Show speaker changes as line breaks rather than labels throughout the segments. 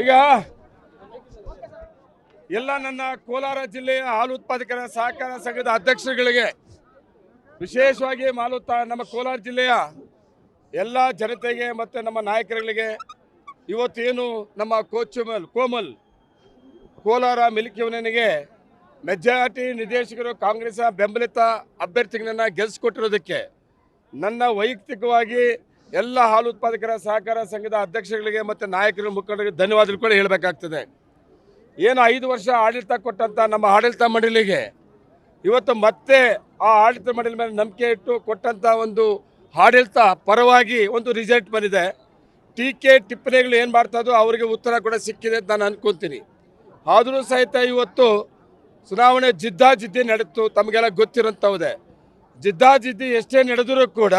ಈಗ ಎಲ್ಲ ನನ್ನ ಕೋಲಾರ ಜಿಲ್ಲೆಯ ಹಾಲು ಉತ್ಪಾದಕರ ಸಹಕಾರ ಸಂಘದ ಅಧ್ಯಕ್ಷರುಗಳಿಗೆ ವಿಶೇಷವಾಗಿ ಮಾಲುತ್ತಾ ನಮ್ಮ ಕೋಲಾರ ಜಿಲ್ಲೆಯ ಎಲ್ಲ ಜನತೆಗೆ ಮತ್ತು ನಮ್ಮ ನಾಯಕರುಗಳಿಗೆ ಇವತ್ತೇನು ನಮ್ಮ ಕೋಚುಮಲ್, ಕೋಮಲ್, ಕೋಲಾರ ಮಿಲ್ಕ್ ಯೂನಿಯನ್ಗೆ ಮೆಜಾರಿಟಿ ನಿರ್ದೇಶಕರು ಕಾಂಗ್ರೆಸ್ ಬೆಂಬಲಿತ ಅಭ್ಯರ್ಥಿಗಳನ್ನು ಗೆಲ್ಲಿಸ್ಕೊಟ್ಟಿರೋದಕ್ಕೆ ನನ್ನ ವೈಯಕ್ತಿಕವಾಗಿ ಎಲ್ಲ ಹಾಲು ಉತ್ಪಾದಕರ ಸಹಕಾರ ಸಂಘದ ಅಧ್ಯಕ್ಷಗಳಿಗೆ ಮತ್ತು ನಾಯಕರು ಮುಖಂಡರಿಗೆ ಧನ್ಯವಾದಗಳು ಕೂಡ ಹೇಳಬೇಕಾಗ್ತದೆ. ಏನು ಐದು ವರ್ಷ ಆಡಳಿತ ಕೊಟ್ಟಂಥ ನಮ್ಮ ಆಡಳಿತ ಮಂಡಳಿಗೆ ಇವತ್ತು ಮತ್ತೆ ಆ ಆಡಳಿತ ಮಂಡಳಿ ಮೇಲೆ ನಂಬಿಕೆ ಇಟ್ಟು ಕೊಟ್ಟಂಥ ಒಂದು ಆಡಳಿತ ಪರವಾಗಿ ಒಂದು ರಿಸಲ್ಟ್ ಬಂದಿದೆ. ಟೀಕೆ ಟಿಪ್ಪಣಿಗಳು ಏನು ಮಾಡ್ತಾಯಿದ್ರು ಅವರಿಗೆ ಉತ್ತರ ಕೂಡ ಸಿಕ್ಕಿದೆ ಅಂತ ನಾನು ಅನ್ಕೊಂತೀನಿ. ಆದರೂ ಸಹಿತ ಇವತ್ತು ಚುನಾವಣೆ ಜಿದ್ದಾಜಿದ್ದಿ ನಡೆತು ತಮಗೆಲ್ಲ ಗೊತ್ತಿರೋಂಥವುದೇ. ಜಿದ್ದಾಜಿದ್ದಿ ಎಷ್ಟೇ ನಡೆದರೂ ಕೂಡ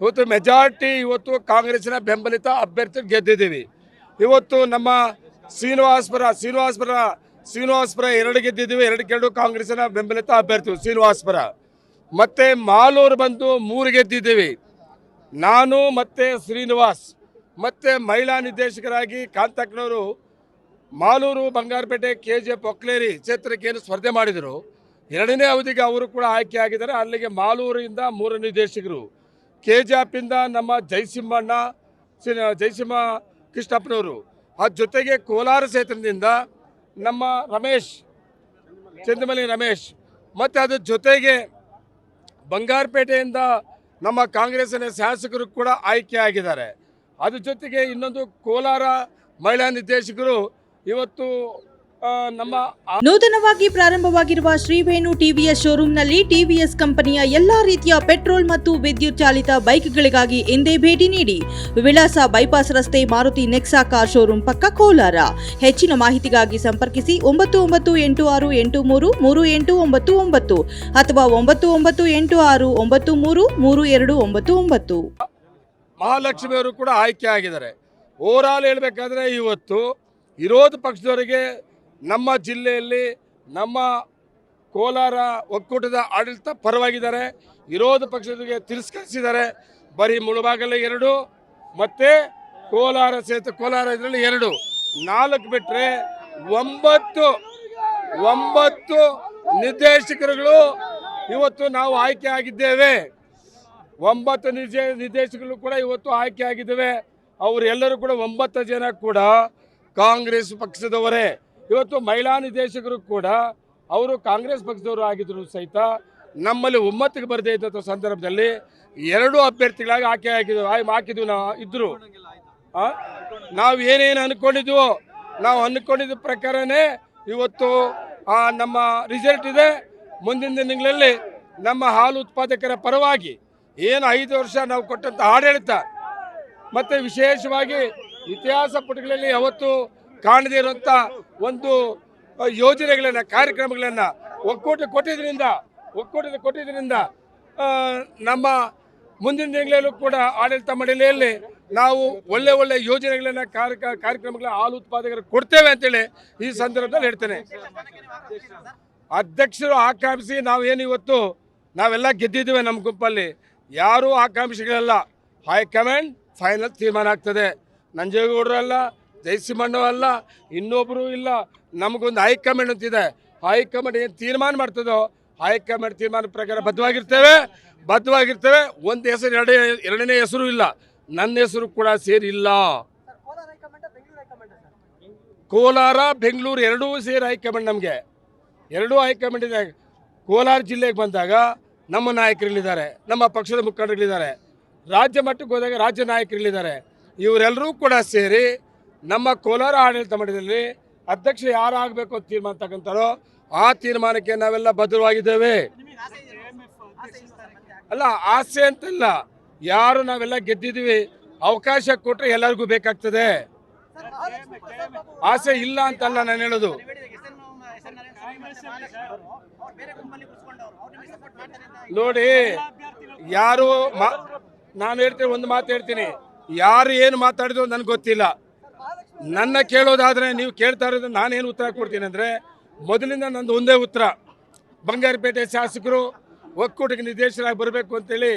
ಇವತ್ತು ಮೆಜಾರಿಟಿ ಇವತ್ತು ಕಾಂಗ್ರೆಸ್ನ ಬೆಂಬಲಿತ ಅಭ್ಯರ್ಥಿ ಗೆದ್ದಿದ್ದೀವಿ. ಇವತ್ತು ನಮ್ಮ ಶ್ರೀನಿವಾಸ್ಪುರ ಶ್ರೀನಿವಾಸ್ಪುರ ಶ್ರೀನಿವಾಸ್ಪುರ ಎರಡು ಗೆದ್ದಿದ್ದೀವಿ, ಎರಡು ಕೆರಡು ಕಾಂಗ್ರೆಸ್ಸಿನ ಬೆಂಬಲಿತ ಅಭ್ಯರ್ಥಿ ಶ್ರೀನಿವಾಸ್ಪುರ. ಮತ್ತೆ ಮಾಲೂರು ಬಂದು ಮೂರು ಗೆದ್ದಿದ್ದೀವಿ. ನಾನು ಮತ್ತೆ ಶ್ರೀನಿವಾಸ್, ಮತ್ತೆ ಮಹಿಳಾ ನಿರ್ದೇಶಕರಾಗಿ ಕಾಂತಕ್ನವರು ಮಾಲೂರು ಬಂಗಾರಪೇಟೆ ಕೆ ಜೆ ಪೊಕ್ಲೇರಿ ಕ್ಷೇತ್ರಕ್ಕೆ ಏನು ಸ್ಪರ್ಧೆ ಮಾಡಿದರು. ಎರಡನೇ ಅವಧಿಗೆ ಅವರು ಕೂಡ ಆಯ್ಕೆ ಆಗಿದ್ದಾರೆ. ಅಲ್ಲಿಗೆ ಮಾಲೂರಿಂದ ಮೂರು ನಿರ್ದೇಶಕರು. ಕೆ ಜಿ ನಮ್ಮ ಜಯಸಿಂಹಣ್ಣ ಜಯಸಿಂಹ ಕೃಷ್ಣಪ್ಪನವರು. ಆ ಜೊತೆಗೆ ಕೋಲಾರ ಕ್ಷೇತ್ರದಿಂದ ನಮ್ಮ ರಮೇಶ್ ಚಂದ್ರಮಲಿ ರಮೇಶ್, ಮತ್ತು ಅದ್ರ ಜೊತೆಗೆ ಬಂಗಾರಪೇಟೆಯಿಂದ ನಮ್ಮ ಕಾಂಗ್ರೆಸ್ಸಿನ ಶಾಸಕರು ಕೂಡ ಆಯ್ಕೆ ಆಗಿದ್ದಾರೆ. ಅದ್ರ ಜೊತೆಗೆ ಇನ್ನೊಂದು ಕೋಲಾರ ಮಹಿಳಾ ನಿರ್ದೇಶಕರು ಇವತ್ತು ನಮ್ಮ
ನೂತನವಾಗಿ ಪ್ರಾರಂಭವಾಗಿರುವ ಶ್ರೀವೇಣು ಟಿವಿಎಸ್ ಶೋರೂಮ್ನಲ್ಲಿ ಟಿವಿಎಸ್ ಕಂಪನಿಯ ಎಲ್ಲಾ ರೀತಿಯ ಪೆಟ್ರೋಲ್ ಮತ್ತು ವಿದ್ಯುತ್ ಚಾಲಿತ ಬೈಕ್ಗಳಿಗಾಗಿ ಎಂದೇ ಭೇಟಿ ನೀಡಿ ವಿಳಾಸ ಬೈಪಾಸ್ ರಸ್ತೆ ಮಾರುತಿ ನೆಕ್ಸಾ ಕಾರ್ ಶೋರೂಮ್ ಪಕ್ಕ ಕೋಲಾರ. ಹೆಚ್ಚಿನ ಮಾಹಿತಿಗಾಗಿ ಸಂಪರ್ಕಿಸಿ ಒಂಬತ್ತು ಒಂಬತ್ತು ಎಂಟು ಆರು ಎಂಟು ಮೂರು ಮೂರು ಎಂಟು ಒಂಬತ್ತು ಒಂಬತ್ತು ಅಥವಾ ಒಂಬತ್ತು ಒಂಬತ್ತು ಎಂಟು ಆರು ಒಂಬತ್ತು ಮೂರು ಮೂರು ಎರಡು ಒಂಬತ್ತು ಒಂಬತ್ತು.
ಮಹಾಲಕ್ಷ್ಮಿಯವರು ಕೂಡ ಆಯ್ಕೆ ಆಗಿದ್ದಾರೆ. ಓವರಾಲ್ ಹೇಳಬೇಕಾದ್ರೆ ಇವತ್ತು ವಿರೋಧ ಪಕ್ಷದವರಿಗೆ ನಮ್ಮ ಜಿಲ್ಲೆಯಲ್ಲಿ ನಮ್ಮ ಕೋಲಾರ ಒಕ್ಕೂಟದ ಆಡಳಿತ ಪರವಾಗಿದ್ದಾರೆ. ವಿರೋಧ ಪಕ್ಷದವರಿಗೆ ತಿರಸ್ಕರಿಸಿದ್ದಾರೆ. ಬರೀ ಮುಳುಬಾಗಲೇ ಎರಡು, ಮತ್ತು ಕೋಲಾರ ಸೇತು ಕೋಲಾರ ಇದರಲ್ಲಿ ಎರಡು. ನಾಲ್ಕು ಬಿಟ್ಟರೆ ಒಂಬತ್ತು ಒಂಬತ್ತು ನಿರ್ದೇಶಕರುಗಳು ಇವತ್ತು ನಾವು ಆಯ್ಕೆ ಆಗಿದ್ದೇವೆ. ಒಂಬತ್ತು ನಿರ್ದೇ ನಿರ್ದೇಶಕರು ಕೂಡ ಇವತ್ತು ಆಯ್ಕೆ ಆಗಿದ್ದೇವೆ. ಅವರೆಲ್ಲರೂ ಕೂಡ ಒಂಬತ್ತು ಜನ ಕೂಡ ಕಾಂಗ್ರೆಸ್ ಪಕ್ಷದವರೇ. ಇವತ್ತು ಮಹಿಳಾ ನಿರ್ದೇಶಕರು ಕೂಡ ಅವರು ಕಾಂಗ್ರೆಸ್ ಪಕ್ಷದವರು ಆಗಿದ್ರು ಸಹಿತ ನಮ್ಮಲ್ಲಿ ಒಮ್ಮತ್ತಿಗೆ ಬರದೇ ಇದ್ದಂಥ ಸಂದರ್ಭದಲ್ಲಿ ಎರಡು ಅಭ್ಯರ್ಥಿಗಳಾಗಿ ಆಯ್ಕೆ ಆಗಿದ್ವು ಹಾಕಿದ್ವಿ ನಾವು ಇದ್ದರು ನಾವು ಏನೇನು ಅನ್ಕೊಂಡಿದ್ವು, ನಾವು ಅಂದ್ಕೊಂಡಿದ್ದ ಪ್ರಕಾರನೇ ಇವತ್ತು ನಮ್ಮ ರಿಸಲ್ಟ್ ಇದೆ. ಮುಂದಿನ ದಿನಗಳಲ್ಲಿ ನಮ್ಮ ಹಾಲು ಉತ್ಪಾದಕರ ಪರವಾಗಿ ಏನು ಐದು ವರ್ಷ ನಾವು ಕೊಟ್ಟಂಥ ಆಡಳಿತ ಮತ್ತು ವಿಶೇಷವಾಗಿ ಇತಿಹಾಸ ಪುಟಗಳಲ್ಲಿ ಯಾವತ್ತು ಕಾಣದೇ ಇರುವಂಥ ಒಂದು ಯೋಜನೆಗಳನ್ನ, ಕಾರ್ಯಕ್ರಮಗಳನ್ನು ಒಕ್ಕೂಟ ಕೊಟ್ಟಿದ್ದರಿಂದ ಒಕ್ಕೂಟದ ಕೊಟ್ಟಿದ್ದರಿಂದ ನಮ್ಮ ಮುಂದಿನ ದಿನಗಳಲ್ಲೂ ಕೂಡ ಆಡಳಿತ ಮಂಡಳಿಯಲ್ಲಿ ನಾವು ಒಳ್ಳೆ ಒಳ್ಳೆ ಯೋಜನೆಗಳನ್ನು ಕಾರ್ಯ ಕಾರ್ಯಕ್ರಮಗಳ ಹಾಲು ಉತ್ಪಾದಕರು ಕೊಡ್ತೇವೆ ಅಂತೇಳಿ ಈ ಸಂದರ್ಭದಲ್ಲಿ ಹೇಳ್ತೇನೆ. ಅಧ್ಯಕ್ಷರು ಆಕಾಂಕ್ಷಿ ನಾವೇನು ಇವತ್ತು, ನಾವೆಲ್ಲ ಗೆದ್ದಿದ್ದೇವೆ ನಮ್ಮ ಗುಂಪಲ್ಲಿ. ಯಾರೂ ಆಕಾಂಕ್ಷಿಗಳಲ್ಲ. ಹೈಕಮಾಂಡ್ ಫೈನಲ್ ತೀರ್ಮಾನ ಆಗ್ತದೆ. ನಂಜೇಗೌಡರು ಅಲ್ಲ ಜಯಸಿಂಹಣ್ಣು ಅಲ್ಲ ಇನ್ನೊಬ್ಬರು ಇಲ್ಲ, ನಮಗೊಂದು ಹೈಕಮಾಂಡ್ ಅಂತಿದೆ. ಹೈಕಮಾಂಡ್ ಏನು ತೀರ್ಮಾನ ಮಾಡ್ತದೋ, ಹೈಕಮಾಂಡ್ ತೀರ್ಮಾನ ಪ್ರಕಾರ ಬದ್ಧವಾಗಿರ್ತೇವೆ. ಬದ್ಧವಾಗಿರ್ತೇವೆ. ಒಂದು ಹೆಸರು, ಎರಡೇ, ಎರಡನೇ ಹೆಸರು ಇಲ್ಲ. ನನ್ನ ಹೆಸರು ಕೂಡ ಸೇರಿಲ್ಲ. ಕೋಲಾರ, ಬೆಂಗಳೂರು ಎರಡೂ ಸೇರಿ ಹೈಕಮಾಂಡ್ ನಮಗೆ. ಎರಡೂ ಹೈಕಮಾಂಡ್ ಇದೆ. ಕೋಲಾರ ಜಿಲ್ಲೆಗೆ ಬಂದಾಗ ನಮ್ಮ ನಾಯಕರುಗಳಿದ್ದಾರೆ ನಮ್ಮ ಪಕ್ಷದ ಮುಖಂಡರುಗಳಿದ್ದಾರೆ ರಾಜ್ಯ ಮಟ್ಟಕ್ಕೆ ಹೋದಾಗ ರಾಜ್ಯ ನಾಯಕರುಗಳಿದ್ದಾರೆ ಇವರೆಲ್ಲರೂ ಕೂಡ ಸೇರಿ ನಮ್ಮ ಕೋಲಾರ ಆಡಳಿತ ಮಂಡಳಿಯಲ್ಲಿ ಅಧ್ಯಕ್ಷ ಯಾರು ಆಗಬೇಕು ಅಂತ ತೀರ್ಮಾನ ತಗೊಂತಾರೋ ಆ ತೀರ್ಮಾನಕ್ಕೆ ನಾವೆಲ್ಲ ಭದ್ರವಾಗಿದ್ದೇವೆ ಅಲ್ಲ, ಆಸೆ ಅಂತಲ್ಲ. ಯಾರು ನಾವೆಲ್ಲ ಗೆದ್ದಿದ್ದೀವಿ, ಅವಕಾಶ ಕೊಟ್ಟರೆ ಎಲ್ಲರಿಗೂ ಬೇಕಾಗ್ತದೆ. ಆಸೆ ಇಲ್ಲ ಅಂತಲ್ಲ ನಾನು ಹೇಳೋದು. ನೋಡಿ, ಯಾರು ಮಾ- ನಾನು ಹೇಳ್ತೀನಿ ಒಂದು ಮಾತು ಹೇಳ್ತೀನಿ. ಯಾರು ಏನು ಮಾತಾಡಿದ್ರು ನನಗೆ ಗೊತ್ತಿಲ್ಲ. ನನ್ನ ಕೇಳೋದಾದರೆ ನೀವು ಕೇಳ್ತಾ ಇರೋದು ನಾನೇನು ಉತ್ತರ ಕೊಡ್ತೀನಿ ಅಂದರೆ, ಮೊದಲಿಂದ ನಂದು ಒಂದೇ ಉತ್ತರ. ಬಂಗಾರಪೇಟೆ ಶಾಸಕರು ಒಕ್ಕೂಟಕ್ಕೆ ನಿರ್ದೇಶಕರಾಗಿ ಬರಬೇಕು ಅಂತೇಳಿ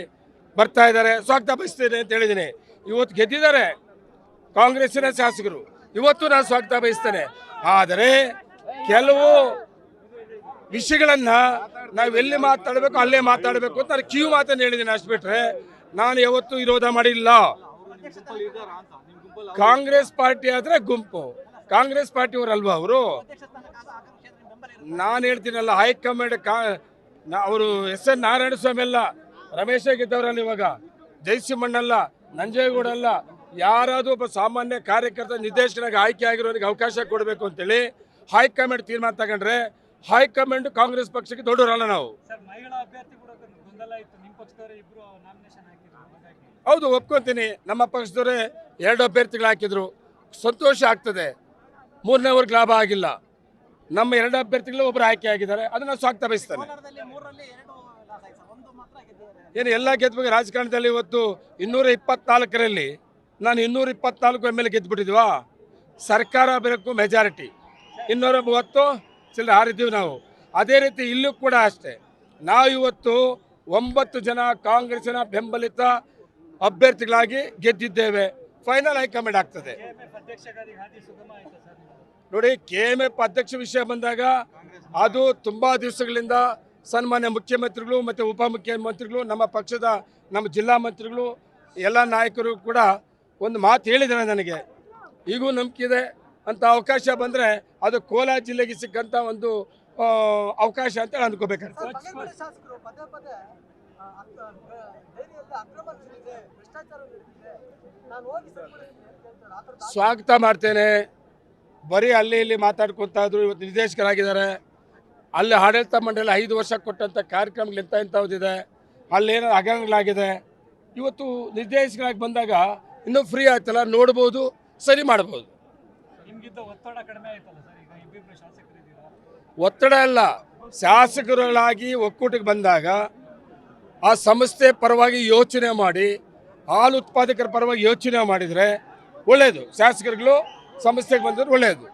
ಬರ್ತಾ ಇದ್ದಾರೆ. ಸ್ವಾಗತ ಬಯಸ್ತೇನೆ ಅಂತ ಹೇಳಿದ್ದೀನಿ. ಇವತ್ತು ಗೆದ್ದಿದ್ದಾರೆ ಕಾಂಗ್ರೆಸ್ಸಿನ ಶಾಸಕರು. ಇವತ್ತು ನಾನು ಸ್ವಾಗತ ಬಯಸ್ತೇನೆ. ಆದರೆ ಕೆಲವು ವಿಷಯಗಳನ್ನು ನಾವೆಲ್ಲಿ ಮಾತಾಡಬೇಕು, ಅಲ್ಲೇ ಮಾತಾಡಬೇಕು ಅಂತ ನಾನು ಕ್ಯೂ ಮಾತನ್ನು ಹೇಳಿದ್ದೀನಿ. ಅಷ್ಟು ಬಿಟ್ರೆ ನಾನು ಯಾವತ್ತೂ ವಿರೋಧ ಮಾಡಿಲ್ಲ. ಕಾಂಗ್ರೆಸ್ ಪಾರ್ಟಿ ಆದ್ರೆ ಗುಂಪು. ಕಾಂಗ್ರೆಸ್ ಪಾರ್ಟಿಯವರಲ್ವಾ ಅವರು ನಾನು ಹೇಳ್ತೀನಲ್ಲ ಹೈಕಮಾಂಡ್ ಕಾ ಅವರು ಎಸ್ ಎನ್ ನಾರಾಯಣ ಸ್ವಾಮಿ ಅಲ್ಲ ರಮೇಶ್ ಗೆದ್ದವರಲ್ಲ ಇವಾಗ. ಜಯಸಿಂಹಣ್ಣಲ್ಲ ನಂಜೇಗೌಡ ಅಲ್ಲ ಯಾರಾದರೂ ಒಬ್ಬ ಸಾಮಾನ್ಯ ಕಾರ್ಯಕರ್ತ ನಿರ್ದೇಶನಾಗಿ ಆಯ್ಕೆ ಆಗಿರೋರಿಗೆ ಅವಕಾಶ ಕೊಡಬೇಕು ಅಂತೇಳಿ ಹೈಕಮಾಂಡ್ ತೀರ್ಮಾನ ತಗೊಂಡ್ರೆ ಹೈಕಮಾಂಡ್ ಕಾಂಗ್ರೆಸ್ ಪಕ್ಷಕ್ಕೆ ದೊಡ್ಡವರಲ್ಲ ನಾವು. ಹೌದು ಒಪ್ಕೊತೀನಿ. ನಮ್ಮ ಪಕ್ಷದವರೇ ಎರಡು ಅಭ್ಯರ್ಥಿಗಳು ಹಾಕಿದ್ರು. ಸಂತೋಷ ಆಗ್ತದೆ. ಮೂರನೇ ಅವ್ರಿಗೆ ಲಾಭ ಆಗಿಲ್ಲ. ನಮ್ಮ ಎರಡು ಅಭ್ಯರ್ಥಿಗಳು ಒಬ್ಬರು ಆಯ್ಕೆ ಆಗಿದ್ದಾರೆ. ಅದನ್ನ ಸ್ವಾಗತ ಬಯಸ್ತಾನೆ. ಏನು ಎಲ್ಲ ಗೆದ್ದು ರಾಜಕಾರಣದಲ್ಲಿ ಇವತ್ತು ಇನ್ನೂರ ಇಪ್ಪತ್ನಾಲ್ಕರಲ್ಲಿ ನಾನು ಇನ್ನೂರ ಇಪ್ಪತ್ನಾಲ್ಕು ಎಂ ಎಲ್ ಗೆದ್ದುಬಿಟ್ಟಿದ್ವಾ ಸರ್ಕಾರ ಬೇಕು ಮೆಜಾರಿಟಿ ಇನ್ನೂರ ಮೂವತ್ತು ಚಿಲ್ಲರೆ ಹಾರಿದ್ದೀವಿ ನಾವು. ಅದೇ ರೀತಿ ಇಲ್ಲೂ ಕೂಡ ಅಷ್ಟೇ. ನಾವು ಇವತ್ತು ಒಂಬತ್ತು ಜನ ಕಾಂಗ್ರೆಸ್ಸಿನ ಬೆಂಬಲಿತ ಅಭ್ಯರ್ಥಿಗಳಾಗಿ ಗೆದ್ದಿದ್ದೇವೆ. ಫೈನಲ್ ಹೈಕಮಾಂಡ್ ಆಗ್ತದೆ. ನೋಡಿ ಕೆ ಎಂ ಎಫ್ ಅಧ್ಯಕ್ಷ ವಿಷಯ ಬಂದಾಗ ಅದು ತುಂಬಾ ದಿವಸಗಳಿಂದ ಸನ್ಮಾನ್ಯ ಮುಖ್ಯಮಂತ್ರಿಗಳು ಮತ್ತು ಉಪಮುಖ್ಯಮಂತ್ರಿಗಳು, ನಮ್ಮ ಪಕ್ಷದ ನಮ್ಮ ಜಿಲ್ಲಾ ಮಂತ್ರಿಗಳು, ಎಲ್ಲ ನಾಯಕರು ಕೂಡ ಒಂದು ಮಾತು ಹೇಳಿದ್ದಾರೆ ನನಗೆ. ಈಗೂ ನಂಬಿಕೆ ಇದೆ. ಅಂತ ಅವಕಾಶ ಬಂದರೆ ಅದು ಕೋಲಾರ ಜಿಲ್ಲೆಗೆ ಸಿಕ್ಕಂಥ ಒಂದು ಅವಕಾಶ ಅಂತ ಅಂದ್ಕೋಬೇಕಾಗ್ತದೆ
ಹೋಗಿ ಸರಿಪಡಿಸ್ತೀನಿ ಅಂತ ಹೇಳ್ತಾರೆ ಆ ಥರದ
ಸ್ವಾಗತ ಮಾಡ್ತೇನೆ. ಬರೀ ಅಲ್ಲಿ ಇಲ್ಲಿ ಮಾತಾಡ್ಕೊತಾ ಇದ್ರು ಇವತ್ತು ನಿರ್ದೇಶಕರಾಗಿದ್ದಾರೆ. ಅಲ್ಲಿ ಆಡಳಿತ ಮಂಡಳಿ ಐದು ವರ್ಷ ಕೊಟ್ಟಂಥ ಕಾರ್ಯಕ್ರಮಗಳು ಎಂಥ ಅಲ್ಲಿ ಅಲ್ಲೇನೋ ಹಗರಣಗಳಾಗಿದೆ ಇವತ್ತು ನಿರ್ದೇಶಕರಾಗಿ ಬಂದಾಗ ಇನ್ನೂ ಫ್ರೀ ಆಯ್ತಲ್ಲ? ನೋಡ್ಬೋದು ಸರಿ ಮಾಡ್ಬೋದು.
ನಿಮ್ಗಿದ್ದ ಒತ್ತಡ ಕಡಿಮೆ ಆಯ್ತಲ್ಲ ಸರ್? ಈಗ ಇಬ್ಬಿಬ್ರು ಶಾಸಕರಿದ್ದೀರಾ?
ಒತ್ತಡ ಅಲ್ಲ. ಶಾಸಕರುಗಳಾಗಿ ಒಕ್ಕೂಟಕ್ಕೆ ಬಂದಾಗ ಆ ಸಂಸ್ಥೆ ಪರವಾಗಿ ಯೋಚನೆ ಮಾಡಿ ಹಾಲು ಉತ್ಪಾದಕರ ಪರವಾಗಿ ಯೋಚನೆ ಮಾಡಿದರೆ ಒಳ್ಳೆಯದು ಶಾಸಕರುಗಳು ಸಮಸ್ಯೆಗೆ ಬಂದರೆ ಒಳ್ಳೆಯದು